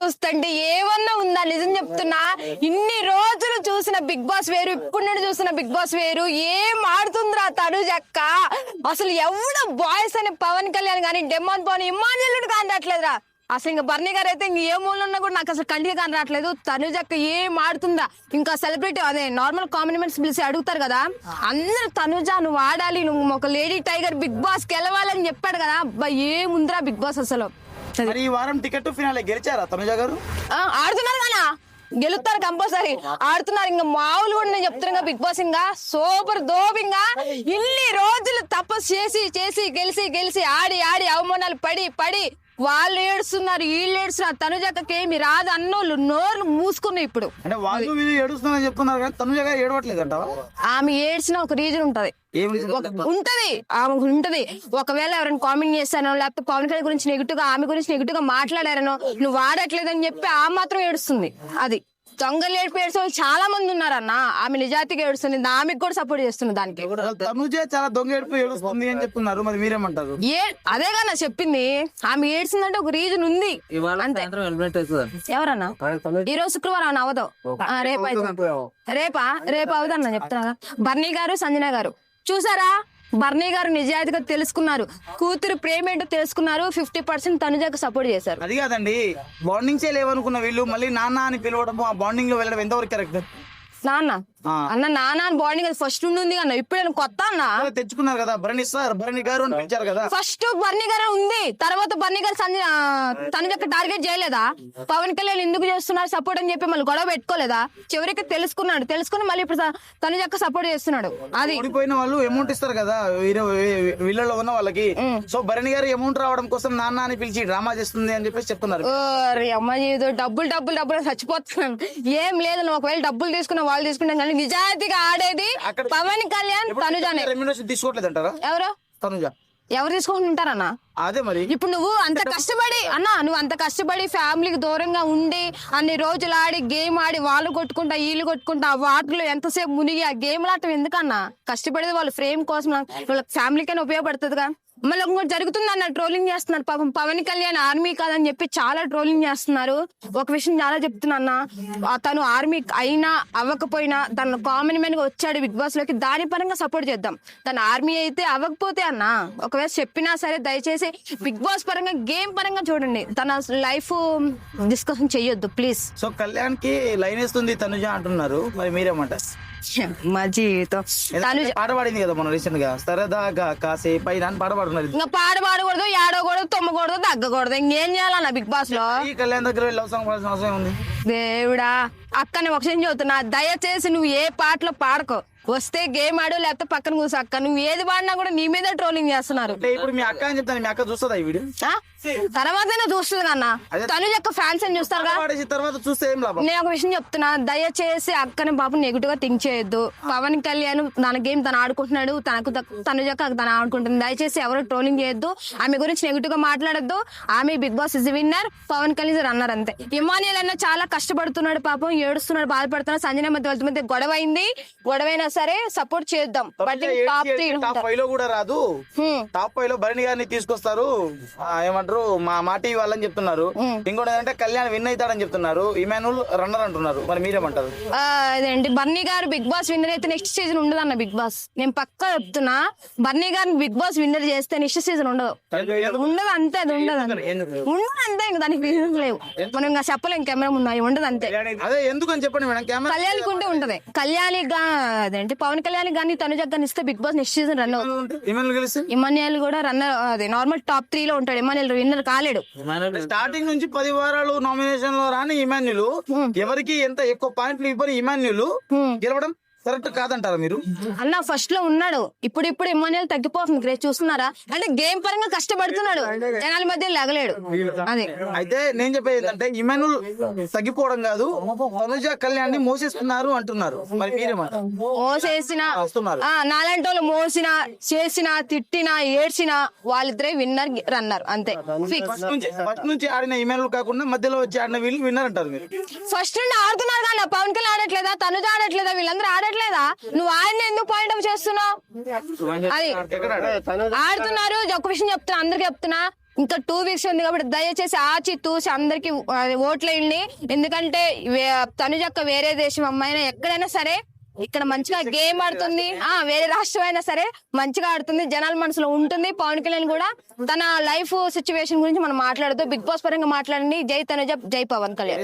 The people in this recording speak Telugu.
చూస్తుంటే ఏమన్నా ఉందా? నిజం చెప్తున్నా ఇన్ని రోజులు చూసిన బిగ్ బాస్ వేరు ఇప్పుడు నుండి చూసిన బిగ్ బాస్ వేరు ఏం ఆడుతుందిరా తనుజ్ అక్క? అసలు ఎవడు బాయ్స్ అని పవన్ కళ్యాణ్ కానీ డెమాన్ పవన్ ఇమాన్యుల్ కానీ రావట్లేదురా అసలు ఇంకా బర్నీ గారు అయితే ఇంక ఏ మూల ఉన్నా కూడా నాకు అసలు కంటికి కానీ రావట్లేదు తనుజ్ అక్క ఏం ఆడుతుందా ఇంకా సెలబ్రిటీ అదే నార్మల్ కాంప్లిమెంట్స్ పిలిచి అడుగుతారు కదా అందరు తనుజ నువ్వు ఆడాలి నువ్వు ఒక లేడీ టైగర్ బిగ్ బాస్ గెలవాలని చెప్పాడు కదా అబ్బా ఏముందిరా బిగ్ బాస్ అసలు? మరి ఈ వారం టికెట్ ఫినాలే గెలిచారా తనుజ గారు? ఆడుతున్నారు కదా. గెలుస్తారు కంపల్సరీ. ఆడుతున్నారు. ఇంకా మామూలు కూడా నేను చెప్తున్నా బిగ్ బాస్ ఇంకా సూపర్ దోపింగా ఇన్ని రోజులు తపస్సు చేసి చేసి గెలిచి గెలిచి ఆడి ఆడి అవమానాలు పడి పడి వాళ్ళు ఏడుస్తున్నారు వీళ్ళు ఏడుస్తున్నారు తనుజక్కకి ఏమి రాదు అన్నోళ్ళు నోర్లు మూసుకున్నాయి ఇప్పుడు. అంటే వాళ్ళు వీళ్ళు ఏడుస్తున్నారని చెప్తున్నారు కానీ తనుజ గారు ఆమె ఏడ్చిన ఒక రీజన్ ఉంటది. ఏం reason? ఉంటది. ఆమె ఉంటది. ఒకవేళ ఎవరైనా కామెంట్ చేస్తానో లేకపోతే పవన్ కళ్యాణ్ గురించి నెగిటివ్గా ఆమె గురించి నెగిటివ్గా మాట్లాడారనో నువ్వు వాడట్లేదని చెప్పి ఆ మాత్రం ఏడుస్తుంది. అది. దొంగలు ఏడుపు ఏడ్చే వాళ్ళు చాలా మంది ఉన్నారన్న. ఆమె నిజాయితీగా ఏడుస్తుంది ఆమెకు కూడా సపోర్ట్ చేస్తుంది దానికి. తనుజే చాలా దొంగ ఏడుపు ఏడుస్తుంది అని చెప్తున్నారు. మరి మీరేమంటారు? ఏ అదే కదా చెప్పింది. ఆమె ఏడ్చిందంటే ఒక రీజన్ ఉంది. అంతే. ఎవరన్నా? ఈ రోజు శుక్రవారం అవును అవదు ఆ, రేపు. రేపా? రేపు అవుదన్న చెప్తున్నా. బర్నీ గారు సంజన గారు. చూసారా? బర్నీ గారు నిజాయితీగా తెలుసుకున్నారు. కూతురు ప్రేమ ఏంటో తెలుసుకున్నారు. ఫిఫ్టీ పర్సెంట్ తనుజకు సపోర్ట్ చేశారు. అది కాదండి. బాండింగ్సే లేవనుకున్న వీళ్ళు మళ్ళీ నాన్న అని పిలవడం ఆ బాండింగ్లో వెళ్ళడం ఎంతవరకు కరెక్ట్? నాన్న అన్న నాన్న అని బాండింగ్ ఫస్ట్ ఉంది అన్న. ఇప్పుడు నేను కొత్త అన్న. తెచ్చుకున్నారు కదా భరణి సార్ భరణి గారు అని పిలిచారు కదా. ఫస్ట్ బర్నీ గారు ఉంది. తర్వాత బర్నీ గారు సంజన తనుజక్క టార్గెట్ చేయలేదా? పవన్ కళ్యాణ్ ఎందుకు చేస్తున్నారు సపోర్ట్ అని చెప్పి మళ్ళీ గొడవ పెట్టుకోలేదా? చివరికి తెలుసుకున్నాడు. తెలుసుకుని మళ్ళీ ఇప్పుడు తనుజక్క సపోర్ట్ చేస్తున్నాడు. అది. ఓడిపోయిన వాళ్ళు అమౌంట్ ఇస్తారు కదా వీళ్ళలో ఉన్న వాళ్ళకి. సో భరణి గారు అమౌంట్ రావడం కోసం నాన్న అని పిలిచి డ్రామా చేస్తుంది అని చెప్పేసి చెప్తున్నారు. అమ్మ డబ్బులు డబ్బులు డబ్బులు చచ్చిపోతున్నాను ఏం లేదు ఒకవేళ డబ్బులు తీసుకున్న వాళ్ళు తీసుకుంటాం కానీ నిజాయితీగా ఆడేది పవన్ కళ్యాణ్ తనుజానే. రెమ్యునరేషన్ తీసుకోవట్లేదు అంటారా ఎవరు? తనుజ. ఎవరు తీసుకుంటుంటారన్న అదే మరి. ఇప్పుడు నువ్వు అంత కష్టపడి అన్న నువ్వు అంత కష్టపడి ఫ్యామిలీకి దూరంగా ఉండి అన్ని రోజులు ఆడి గేమ్ ఆడి వాళ్ళు కొట్టుకుంటా వీళ్ళు కొట్టుకుంటా ఆ వాటిలో ఎంతసేపు మునిగి ఆ గేమ్ ఆడటం ఎందుకన్నా? కష్టపడేది వాళ్ళ ఫ్రేమ్ కోసం వాళ్ళ ఫ్యామిలీకైనా ఉపయోగపడుతుందిగా. మళ్ళీ ఇంకోటి జరుగుతుంది అన్న ట్రోలింగ్ చేస్తున్నారు. పాపం పవన్ కళ్యాణ్ ఆర్మీ కాదని చెప్పి చాలా ట్రోలింగ్ చేస్తున్నారు. ఒక విషయం చాలా చెప్తున్నా అన్న తను ఆర్మీ అయినా అవ్వకపోయినా తను కామన్ మ్యాన్గా వచ్చాడు బిగ్ బాస్లోకి దాని పరంగా సపోర్ట్ చేద్దాం. తన ఆర్మీ అయితే అవ్వకపోతే అన్న ఒకవేళ చెప్పినా సరే దయచేసి బిగ్ బాస్ పరంగా గేమ్ పరంగా చూడండి. తన లైఫ్ డిస్కషన్ చెయ్యొద్దు ప్లీజ్ సో కళ్యాణ్కి లైన్ వేస్తుంది తనుజ అంటున్నారు. మరి మీరేమంటారు? మా జీవితం. తను పాట పాడింది కదా మన రీసెంట్గా. సరదాగా కాసేపు అని పాట పాడుతున్నారు ఇంకా పాట పాడకూడదు ఏడకూడదు తొమ్మకూడదు తగ్గకూడదు. ఇంకేం చేయాలన్న బిగ్ బాస్లో? ఈ కళ్యాణ్ దగ్గర వెళ్ళి లవ్ సాంగ్ పాడాల్సిన అవసరం ఉంది దేవుడా అక్కని ఒక విషయం చెబుతున్నా. దయచేసి నువ్వు ఏ పాటలో పాడకో. వస్తే గేమ్ ఆడు లేకపోతే పక్కన కూర్చో అక్క. నువ్వు ఏది పాడినా కూడా నీ మీద ట్రోలింగ్ చేస్తున్నారు. అంటే ఇప్పుడు మీ అక్క అని చెప్తాను మీ అక్క చూస్తుందా ఈ వీడియో? ఆ? తర్వాతనే చూస్తుంది కన్నా. అదే- తను యొక్క ఫ్యాన్స్ అని చూస్తారుగా తర్వాత చూస్తే ఏం లాభం? నేను ఒక విషయం చెప్తున్నా. దయచేసి అక్కని పాపం నెగిటివ్గా థింక్ చేయొద్దు. పవన్ కళ్యాణ్ తన గేమ్ తను ఆడుకుంటున్నాడు. తనకు తను యొక్క తను ఆడుకుంటుంది. దయచేసి ఎవరు ట్రోలింగ్ చేయొద్దు. ఆమె గురించి నెగిటివ్గా మాట్లాడొద్దు. ఆమె Bigg Boss is winner Pawan Kalyan runner అంతే. ఇమానియల్ అన్న చాలా కష్టపడుతున్నాడు పాపం ఏడుస్తున్నాడు బాధపడుతున్నాడు. సంజన మధ్య వాళ్ళ మధ్య గొడవ అయింది. గొడవ అయినా సరే సపోర్ట్ చేద్దాం. బట్ టాప్ త్రీ టాప్ ఫైవ్లో కూడా రాదు. టాప్ ఫైవ్లో భరణి గారిని తీసుకొస్తారు. ఏమంటారు? మా మా టీవీ వాళ్ళని చెప్తున్నారు. ఇంకోటి ఏంటంటే కళ్యాణ్ విన్ అవుతాడని చెప్తున్నారు. ఇమానుల్ రన్నర్ అంటున్నారు. మరి మీరేమంటారు? అదేంటి Bharani garu Bigg Boss winner అయితే నెక్స్ట్ సీజన్ ఉండదు అన్న బిగ్ బాస్. నేను పక్కా చెప్తున్నా బర్నీ గారిని బిగ్ బాస్ విన్నర్ చేస్తే నెక్స్ట్ సీజన్ ఉండదు. ఉండదు అంతే అది ఉండదు అంతే. ఉండదు అంతే ఇంక దానికి రీజన్స్ లేవు. మనం ఇంకా చెప్పలేం కెమెరా అవి ఉండదు అంతే. అదే ఎందుకు అని చెప్పండి మేడం? కెమెరా కళ్యాణ్ ఉంటే ఉంటది. కళ్యాణి అదేంటి పవన్ కళ్యాణ్ గాని తనుజ గాని ఇస్తే Bigg Boss next season run అవుతుంది. ఇమాన్యుయల్ కూడా రన్నర్ అదే నార్మల్ టాప్ త్రీ లో ఉంటాడు. ఇమాన్యుయల్ విన్నర్ కాలేడు. స్టార్టింగ్ నుంచి పది వారాలు నామినేషన్లో రాని ఇమాన్యులు ఎవరికి ఎంత ఎక్కువ పాయింట్లు ఇవ్వని ఇమాన్యులు గెలవడం కరెక్ట్ కాదంటారా మీరు? అన్న ఫస్ట్లో ఉన్నాడు. ఇప్పుడు ఇప్పుడు ఇమాన్యుయల్ తగ్గిపోతుంది. గ్రేస్ చూస్తున్నారా? అంటే గేమ్ పరంగా కష్టపడుతున్నాడు. జనాల మధ్య లగలేడు. అదే. అయితే నేను చెప్పేది ఏంటంటే ఇమానుల్ తగ్గిపోవడం కాదు తనుజ కళ్యాణ్ని మోసేస్తున్నారు అంటున్నారు. మరి మీరేమంటారు మోసేసిన వస్తున్నారు. ఆ నాలాంటి వాళ్ళు మోసిన చేసిన తిట్టిన ఏడ్చిన వాళ్ళిద్దరే విన్నర్ రన్నర్ అంతే. ఫిక్స్ ఫస్ట్ నుంచి ఆడిన ఇమానుల్ కాకుండా మధ్యలో వచ్చి ఆడిన వీళ్ళు విన్నర్ అంటారు మీరు. ఫస్ట్ నుండి ఆడుతున్నారు కానీ పవన్ కళ్యాణ్ ఆడట్లేదా? తనుజ ఆడట్లేదా? వీళ్ళందరూ ఆడట్లేదా నువ్వు ఆయన ఎందుకు పాయింట్ చేస్తున్నావు? అది ఆడుతున్నారు. ఒక విషయం చెప్తున్నా అందరికి చెప్తున్నా. ఇంకా టూ వీక్స్ ఉంది కాబట్టి దయచేసి ఆచి తూసి అందరికి ఓట్లేయండి ఎందుకంటే వే- తనుజక్క వేరే దేశం అమ్మాయినా ఎక్కడైనా సరే ఇక్కడ మంచిగా గేమ్ ఆడుతుంది. ఆ వేరే రాష్ట్రం అయినా సరే మంచిగా ఆడుతుంది. జనాల మనసులో ఉంటుంది. పవన్ కళ్యాణ్ కూడా తన లైఫ్ సిచ్యువేషన్ గురించి మనం మాట్లాడుతూ బిగ్ బాస్ పరంగా మాట్లాడండి. జై తనుజ జై పవన్ కళ్యాణ్.